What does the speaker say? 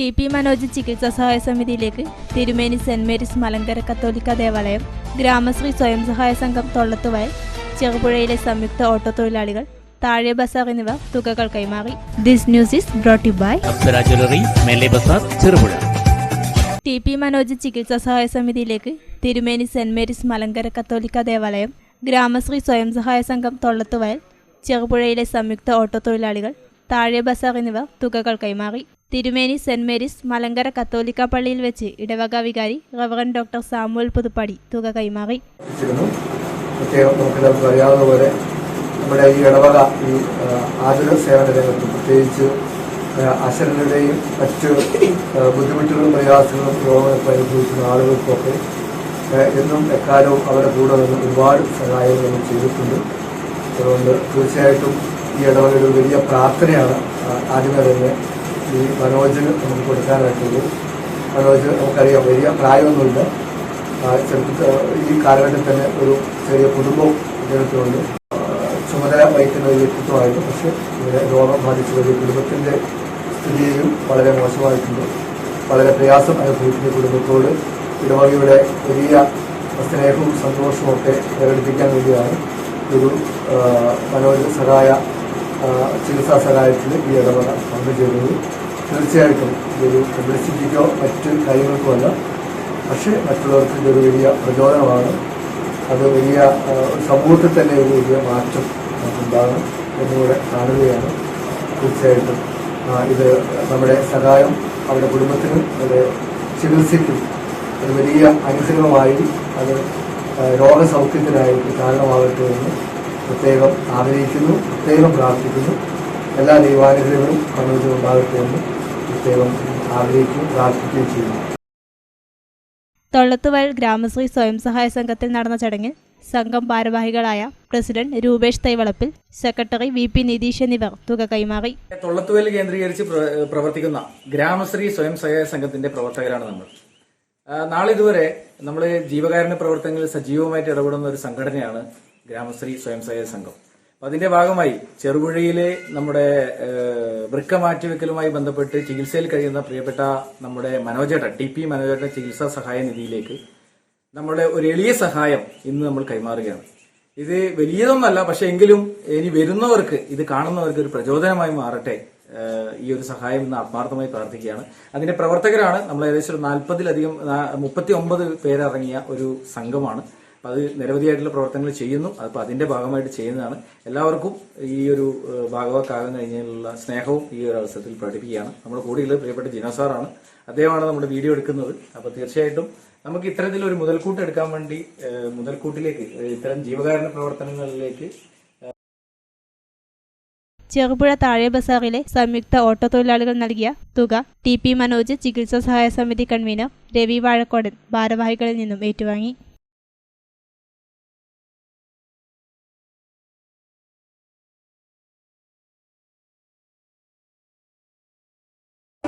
T P Manoj ചികിത്സാ സഹായ സമിതിയിലേക്ക് തിരുമേനി സെന്റ് മേരീസ് മലങ്കര കത്തോലിക്ക ദേവാലയം ഗ്രാമശ്രീ സ്വയം സഹായ സംഘം തൊള്ളത്തുവയൽ ചെറുപുഴയിലെ സംയുക്ത ഓട്ടോ തൊഴിലാളികൾ താഴെ ബസാർ എന്നിവ തുകകൾ കൈമാറി. This news is brought by Bazar Cherupuzha. T P Manoj ചികിത്സാ സഹായ സമിതിയിലേക്ക് തിരുമേനി സെന്റ് മേരീസ് മലങ്കര കത്തോലിക്ക ദേവാലയം ഗ്രാമശ്രീ സ്വയം സഹായ സംഘം തൊള്ളത്തുവയൽ ചെറുപുഴയിലെ സംയുക്ത ഓട്ടോ തൊഴിലാളികൾ താഴെ ബസാർ എന്നിവ തുകകൾ കൈമാറി. തിരുമേനി സെന്റ് മേരീസ് മലങ്കര കത്തോലിക്ക പള്ളിയിൽ വെച്ച് ഇടവക വികാരി റവറൻ ഡോക്ടർ സാമുവൽ പുതുപ്പടി തുക കൈമാറി. നമ്മുടെ ഈ ഇടവക ഈ ആതുര സേവന രംഗത്ത് പ്രത്യേകിച്ച് അശരണരുടെയും മറ്റ് ബുദ്ധിമുട്ടുകളും പ്രയാസങ്ങളും രോഗങ്ങളൊക്കെ അനുഭവിക്കുന്ന ആളുകൾക്കൊക്കെ എന്നും എക്കാലവും അവരുടെ കൂടെ നിന്ന് ഒരുപാട് സഹായങ്ങൾ നമ്മൾ ചെയ്തിട്ടുണ്ട്. അതുകൊണ്ട് തീർച്ചയായിട്ടും ഈ ഇടവകയുടെ വലിയ പ്രാർത്ഥനയാണ് ആദ്യമേ തന്നെ ഈ മനോജിന് നമുക്ക് കൊടുക്കാനായിട്ടുള്ളൂ മനോജ് നമുക്കറിയാം വലിയ പ്രായമൊന്നുമില്ല. ചെറുപ്പത്തിൽ ഈ കാലഘട്ടത്തിൽ തന്നെ ഒരു ചെറിയ കുടുംബവും ഇദ്ദേഹത്തിനുണ്ട്. ചുമതല വഹിക്കുന്ന ഒരു വ്യക്തിത്വമായിരുന്നു. പക്ഷേ ഇവരെ രോഗം ബാധിച്ച ഒരു കുടുംബത്തിന്റെ സ്ഥിതിയും വളരെ മോശമായിട്ടുണ്ട്. വളരെ പ്രയാസം അനുഭവിക്കുന്ന കുടുംബത്തോട് ഇടവകയുടെ വലിയ സ്നേഹവും സന്തോഷവും ഒക്കെ പ്രകടിപ്പിക്കാൻ വേണ്ടിയാണ് ഒരു മനോജ് സഹായ ചികിത്സാ സഹായത്തിൽ ഈ ഇടവക പങ്കുചേരുന്നത് തീർച്ചയായിട്ടും ഇതൊരു പബ്ലിസിറ്റിക്കോ മറ്റ് കാര്യങ്ങൾക്കോ അല്ല. പക്ഷേ മറ്റുള്ളവർക്ക് ഇതൊരു വലിയ പ്രചോദനമാണ്. അത് വലിയ സമൂഹത്തിൽ തന്നെ ഒരു വലിയ മാറ്റം ഉണ്ടാകും എന്നിവിടെ കാണുകയാണ്. തീർച്ചയായിട്ടും ഇത് നമ്മുടെ സഹായം അവരുടെ കുടുംബത്തിനും അവരുടെ ചികിത്സയ്ക്കും ഒരു വലിയ അനുഗ്രഹമായി അത് രോഗസൗഖ്യത്തിനായിട്ട് കാരണമാകട്ടെ എന്ന് പ്രത്യേകം ആഗ്രഹിക്കുന്നു പ്രത്യേകം പ്രാർത്ഥിക്കുന്നു. എല്ലാ ദൈവാനുഗ്രഹങ്ങളും കണ്ണൂരിൽ ഉണ്ടാകട്ടെ എന്ന് പ്രത്യേകം ആഗ്രഹിക്കുകയും പ്രാർത്ഥിക്കുകയും ചെയ്യുന്നു. തൊള്ളത്തുവയൽ ഗ്രാമശ്രീ സ്വയം സഹായ സംഘത്തിൽ നടന്ന ചടങ്ങിൽ സംഘം ഭാരവാഹികളായ president Rupesh Thaivalappil secretary V P Nitish എന്നിവർ തുക കൈമാറി. തൊള്ളത്തുവൽ കേന്ദ്രീകരിച്ച് പ്രവർത്തിക്കുന്ന ഗ്രാമശ്രീ സ്വയം സഹായ സംഘത്തിന്റെ പ്രവർത്തകരാണ് നമ്മൾ. നാളിതുവരെ നമ്മൾ ജീവകാരുണ്യ പ്രവർത്തനങ്ങളിൽ സജീവമായിട്ട് ഇടപെടുന്ന ഒരു സംഘടനയാണ് ഗ്രാമശ്രീ സ്വയം സഹായ സംഘം അതിന്റെ ഭാഗമായി ചെറുപുഴയിലെ നമ്മുടെ വൃക്ക മാറ്റിവെക്കലുമായി ബന്ധപ്പെട്ട് ചികിത്സയിൽ കഴിയുന്ന പ്രിയപ്പെട്ട നമ്മുടെ മനോജേട്ടൻ ടി പി മനോജേട്ടൻ ചികിത്സാ സഹായ നിധിയിലേക്ക് നമ്മുടെ ഒരു എളിയ സഹായം ഇന്ന് നമ്മൾ കൈമാറുകയാണ്. ഇത് വലിയതൊന്നല്ല പക്ഷെ എങ്കിലും ഇനി വരുന്നവർക്ക് ഇത് കാണുന്നവർക്ക് ഒരു പ്രചോദനമായി മാറട്ടെ ഈ ഒരു സഹായം ഇന്ന് ആത്മാർത്ഥമായി പ്രാർത്ഥിക്കുകയാണ്. അതിന്റെ പ്രവർത്തകരാണ് നമ്മൾ ഏകദേശം ഒരു നാൽപ്പതിലധികം മുപ്പത്തി ഒമ്പത് പേരടങ്ങിയ ഒരു സംഘമാണ്. അത് നിരവധിയായിട്ടുള്ള പ്രവർത്തനങ്ങൾ ചെയ്യുന്നു. അതിപ്പോ അതിന്റെ ഭാഗമായിട്ട് ചെയ്യുന്നതാണ്. എല്ലാവർക്കും ഈ ഒരു ഭാഗവാക്കാകുന്ന കഴിഞ്ഞതിലുള്ള സ്നേഹവും ഈ ഒരു അവസരത്തിൽ പ്രകടിപ്പിക്കുകയാണ്. നമ്മുടെ കൂടെയുള്ളത് പ്രിയപ്പെട്ട ജിനോസാറാണ് അദ്ദേഹമാണ് നമ്മുടെ വീഡിയോ എടുക്കുന്നത്. അപ്പോൾ തീർച്ചയായിട്ടും നമുക്ക് ഇത്തരത്തിലൊരു മുതൽക്കൂട്ട് എടുക്കാൻ വേണ്ടി മുതൽക്കൂട്ടിലേക്ക് ഇത്തരം ജീവകാരണ പ്രവർത്തനങ്ങളിലേക്ക് ചെറുപുഴ താഴെ ബസാറിലെ സംയുക്ത ഓട്ടോ തൊഴിലാളികൾ നൽകിയ തുക ടി പി മനോജ് ചികിത്സാ സഹായ സമിതി കൺവീനർ രവി വാഴക്കോടൻ ഭാരവാഹികളിൽ നിന്നും ഏറ്റുവാങ്ങി.